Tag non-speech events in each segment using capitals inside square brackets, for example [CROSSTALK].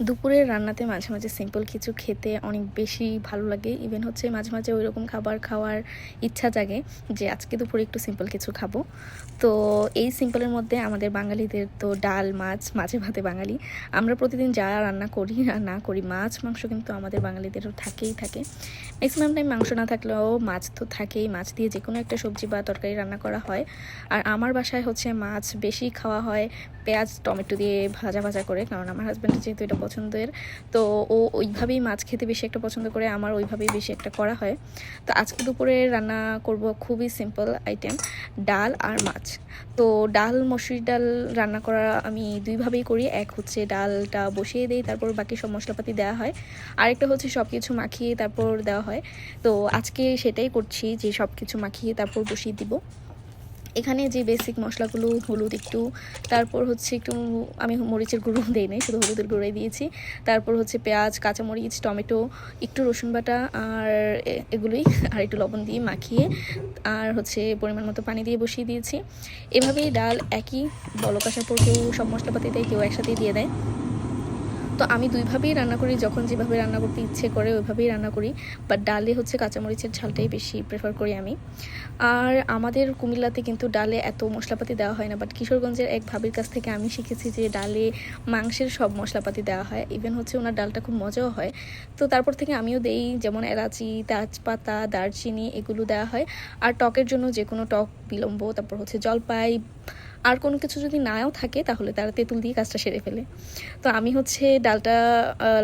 দুপুরের রান্নাতে মাঝে মাঝে সিম্পল কিছু খেতে অনেক বেশি ভালো লাগে। ইভেন হচ্ছে মাঝে মাঝে ওই রকম খাবার খাওয়ার ইচ্ছা জাগে যে আজকে দুপুরে একটু সিম্পল কিছু খাব। তো এই সিম্পলের মধ্যে আমাদের বাঙালিদের তো ডাল, মাছ, মাঝে ভাতে বাঙালি। আমরা প্রতিদিন যা রান্না করি [LAUGHS] আর না করি, মাছ, মাংস কিন্তু আমাদের বাঙালিদেরও থাকেই থাকে। ম্যাক্সিমাম টাইম মাংস না থাকলেও মাছ তো থাকেই। মাছ দিয়ে যে কোনো একটা সবজি বা তরকারি রান্না করা হয়। আর আমার বাসায় হচ্ছে মাছ বেশি খাওয়া হয়। পেঁয়াজ, টমেটো দিয়ে ভাজা ভাজা করে। কারণ আমার হাজব্যান্ড যেহেতু এটা পছন্দের। তো ও ওইভাবেই মাছ খেতে বেশি একটা পছন্দ করে, আমার ওইভাবেই বেশি একটা করা হয়। তো আজকে দুপুরে রান্না করব খুবই সিম্পল আইটেম ডাল আর মাছ। তো ডাল, মসুরি ডাল রান্না করা আমি দুইভাবেই করি। এক হচ্ছে ডালটা বসিয়ে দিই, তারপর বাকি সব মশলাপাতি দেওয়া হয়। আরেকটা হচ্ছে সব কিছু মাখিয়ে তারপর দেওয়া হয়। তো আজকে সেটাই করছি যে সব কিছু মাখিয়ে তারপর বসিয়ে দিব। এখানে যে বেসিক মশলাগুলো, হলুদ একটু, তারপর হচ্ছে একটু, আমি মরিচের গুঁড়ো [LAUGHS] দিই নাই, শুধু হলুদের গুঁড়োই দিয়েছি। তারপর হচ্ছে পেঁয়াজ, কাঁচামরিচ, টমেটো, একটু রসুন বাটা আর এগুলোই, [LAUGHS] আর একটু লবণ দিয়ে মাখিয়ে আর হচ্ছে পরিমাণ মতো পানি দিয়ে বসিয়ে দিয়েছি। এভাবেই ডাল একই বলক পর কেউ সব মশলাপাতি দেয়, কেউ একসাথেই দিয়ে দেয়। তো আমি দুইভাবেই রান্না করি, যখন যেভাবে রান্না করতে ইচ্ছে করে ওইভাবেই রান্না করি বাট ডালে হচ্ছে কাঁচামরিচের ঝালটাই বেশি প্রেফার করি আমি। আর আমাদের কুমিল্লাতে কিন্তু ডালে এত মশলাপাতি দেওয়া হয় না বাট কিশোরগঞ্জের এক ভাবির কাছ থেকে আমি শিখেছি যে ডালে মাংসের সব মশলাপাতি দেওয়া হয়। ইভেন হচ্ছে ওনার ডালটা খুব মজাও হয়। তো তারপর থেকে আমিও দেই, যেমন এলাচি, তেজপাতা, দারচিনি এগুলো দেওয়া হয়। আর টকের জন্য যে কোনো টক বিলম্ব, তারপর হচ্ছে জলপাই আর কোনো কিছু যদি নাও থাকে, তাহলে তারা তেঁতুল দিয়ে কাজটা সেরে ফেলে। তো আমি হচ্ছে ডালটা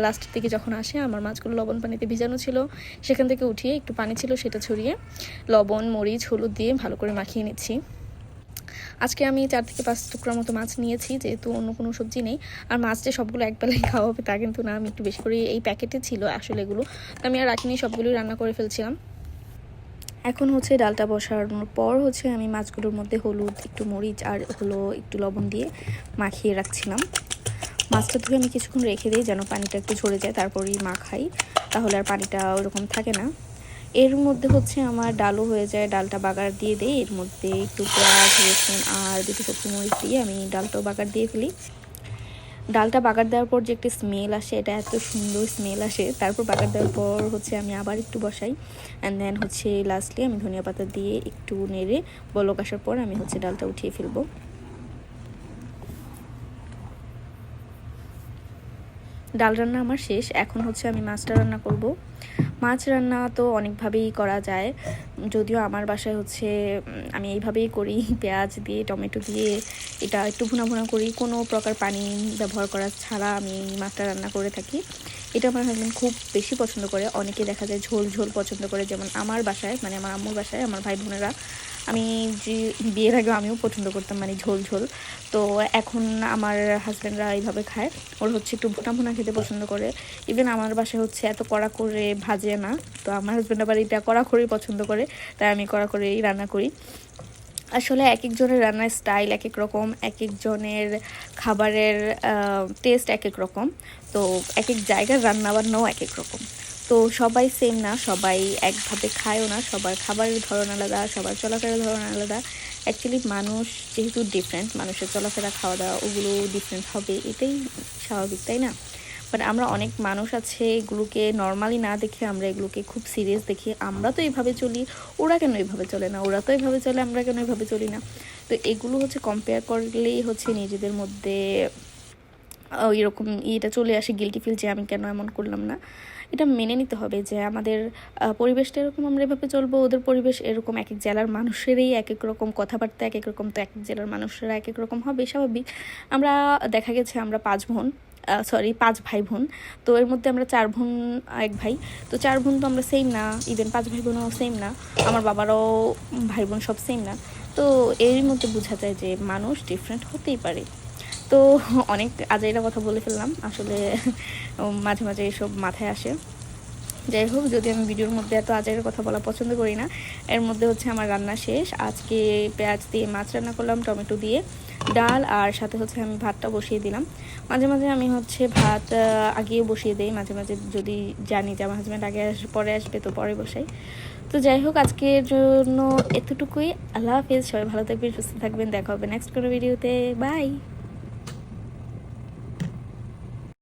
লাস্টের দিকে যখন আসে, আমার মাছগুলো লবণ পানিতে ভিজানো ছিল। সেখান থেকে উঠিয়ে একটু পানি ছিল, সেটা ছড়িয়ে লবণ, মরিচ, হলুদ দিয়ে ভালো করে মাখিয়ে নিচ্ছি। আজকে আমি চার থেকে পাঁচ টুকরার মতো মাছ নিয়েছি, যেহেতু অন্য কোনো সবজি নেই। আর মাছ যে সবগুলো একবেলায় খাওয়া হবে, তা কিন্তু না, আমি একটু বেশি করে এই প্যাকেটে ছিল আসলে এগুলো। তো আমি আর রাখিনি, সবগুলোই রান্না করে ফেলছিলাম। এখন হচ্ছে ডালটা বসানোর পর হচ্ছে আমি মাছগুলোর মধ্যে হলুদ, একটু মরিচ আর হলো একটু লবণ দিয়ে মাখিয়ে রাখছিলাম। মাছটা ধুয়ে আমি কিছুক্ষণ রেখে দিই যেন পানিটা একটু ঝরে যায়, তারপরেই মাখাই। তাহলে আর পানিটা ওরকম থাকে না। এর মধ্যে হচ্ছে আমার ডালও হয়ে যায়, ডালটা বাগার দিয়ে দিই। এর মধ্যে একটু পেঁয়াজ, রসুন আর দুটো শুকনো মরিচ দিয়ে আমি ডালটাও বাগার দিয়ে ফেলি। ডালটা বাগার দেওয়ার পর যে একটা স্মেল আসে, এটা এত সুন্দর স্মেল আসে। তারপর বাগার দেওয়ার পর হচ্ছে আমি আবার একটু বসাই। অ্যান্ড দেন হচ্ছে লাস্টলি আমি ধনিয়া পাতা দিয়ে একটু নেড়ে বলক আসার পর আমি হচ্ছে ডালটা উঠিয়ে ফেলব। ডাল রান্না আমার শেষ। এখন হচ্ছে আমি মাছটা রান্না করব। মাছ রান্না তো অনেকভাবেই করা যায়। যদিও আমার বাসায় হচ্ছে আমি এইভাবেই করি, [LAUGHS] পেঁয়াজ দিয়ে, টমেটো দিয়ে, এটা একটু ভুনা ভুনা করি। কোনো প্রকার পানি ব্যবহার করা ছাড়া আমি মাছটা রান্না করে থাকি। এটা আমার হাজব্যান্ড খুব বেশি পছন্দ করে। অনেকে দেখা যায় ঝোল ঝোল পছন্দ করে। যেমন আমার বাসায় মানে আমার আম্মুর বাসায়, আমার ভাই বোনেরা আমি যে বিয়ের আগে আমিও পছন্দ করতাম মানে ঝোল ঝোল। তো এখন আমার হাজব্যান্ডরা এইভাবে খায়। ওর হচ্ছে একটু ভুনা ভুনা খেতে পছন্দ করে। ইভেন আমার বাসায় হচ্ছে এত কড়া করে ভাজে না। তো আমার হাজব্যান্ড আবার এটা কড়া করেই পছন্দ করে। তাই আমি কড়া করেই রান্না করি। আসলে এক একজনের রান্নার স্টাইল এক এক রকম এক একজনের খাবারের টেস্ট এক এক রকম। তো এক এক জায়গার রান্না বান্নাও এক এক রকম। তো সবাই সেম না, সবাই একভাবে খায়ও না, সবার খাবারের ধরন আলাদা, সবার চলাফেরার ধরন আলাদা। অ্যাকচুয়ালি মানুষ যেহেতু ডিফারেন্ট মানুষের চলাফেরা খাওয়া দাওয়া ওগুলো ডিফারেন্ট হবে, এটাই স্বাভাবিক, তাই না? বাট আমরা অনেক মানুষ আছে এগুলোকে নর্মালি না দেখে আমরা এগুলোকে খুব সিরিয়াস দেখি আমরা তো এইভাবে চলি, ওরা কেন এইভাবে চলে না? ওরা তো এইভাবে চলে, আমরা কেন এইভাবে চলি না? তো এগুলো হচ্ছে কম্পেয়ার করলেই হচ্ছে নিজেদের মধ্যে ওই রকম ইয়েটা চলে আসে গিলটি ফিল যে আমি কেন এমন করলাম না? এটা মেনে নিতে হবে যে আমাদের পরিবেশটা এরকম আমরা এভাবে চলবো, ওদের পরিবেশ এরকম এক এক জেলার মানুষেরই এক এক রকম কথাবার্তা, এক এক রকম তো এক এক জেলার মানুষেরা এক এক রকম হবে স্বাভাবিক। আমরা, দেখা গেছে আমরা পাঁচ বোন সরি পাঁচ ভাই বোন, তো এর মধ্যে আমরা চার বোন এক ভাই। তো চার বোন তো আমরা সেম না ইভেন পাঁচ ভাই বোনও সেম না, আমার বাবারও ভাই বোন সব সেম না। তো এর মধ্যে বোঝা যায় যে মানুষ ডিফারেন্ট হতেই পারে। তো অনেক আজাইরা কথা বলে ফেললাম। আসলে মাঝে মাঝে এসব মাথায় আসে। যাই হোক, যদি আমি ভিডিওর মধ্যে এত আজাইরা কথা বলা পছন্দ করি না, এর মধ্যে হচ্ছে আমার রান্না শেষ। আজকে পেঁয়াজ দিয়ে মাছ রান্না করলাম, টমেটো দিয়ে ডাল, আর সাথে হচ্ছে আমি ভাতটা বসিয়ে দিলাম। মাঝে মাঝে আমি হচ্ছে ভাত আগিয়ে বসিয়ে দিই। মাঝে মাঝে যদি জানি যে আমার হাজব্যান্ড আগে আসবে পরে আসবে, তো পরে বসাই। তো যাই হোক, আজকের জন্য এতটুকুই। আল্লাহ হাফেজ, সবাই ভালো থাকবেন, সুস্থ থাকবেন। দেখা হবে নেক্সট কোনো ভিডিওতে বাই